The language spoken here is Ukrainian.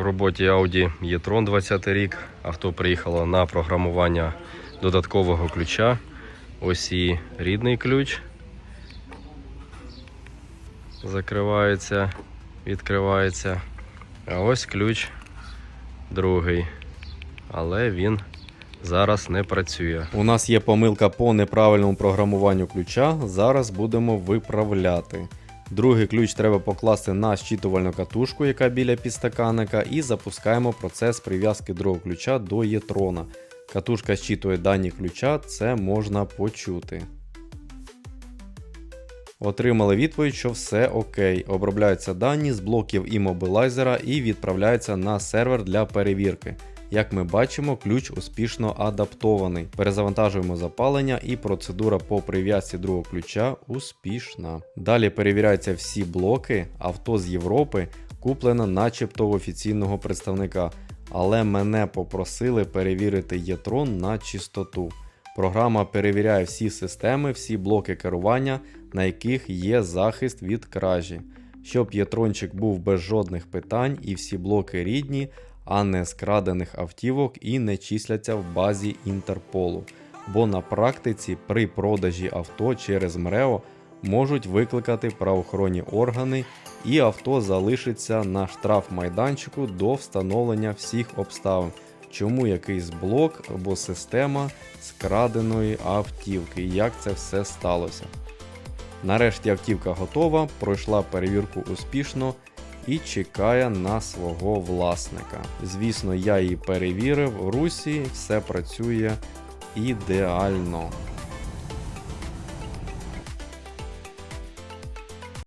В роботі Audi e-tron 20 рік. Авто приїхало на програмування додаткового ключа. Ось і рідний ключ. Закривається, відкривається. А ось ключ другий. Але він зараз не працює. У нас є помилка по неправильному програмуванню ключа. Зараз будемо виправляти. Другий ключ треба покласти на щитувальну катушку, яка біля підстаканника, і запускаємо процес прив'язки другого ключа до єтрона. Катушка щитує дані ключа, це можна почути. Отримали відповідь, що все окей. Обробляються дані з блоків імобілайзера і відправляються на сервер для перевірки. Як ми бачимо, ключ успішно адаптований. Перезавантажуємо запалення і процедура по прив'язці другого ключа успішна. Далі перевіряються всі блоки. Авто з Європи куплено начебто в офіційного представника, але мене попросили перевірити Єтрон на чистоту. Програма перевіряє всі системи, всі блоки керування, на яких є захист від кражі, щоб єтрончик був без жодних питань і всі блоки рідні, а не з автівок і не числяться в базі Інтерполу. Бо на практиці при продажі авто через МРЕО можуть викликати правоохоронні органи, і авто залишиться на штрафмайданчику до встановлення всіх обставин чому якийсь блок або система з краденої автівки, як це все сталося. Нарешті автівка готова, пройшла перевірку успішно і чекає на свого власника. Звісно, я її перевірив в русі, все працює ідеально.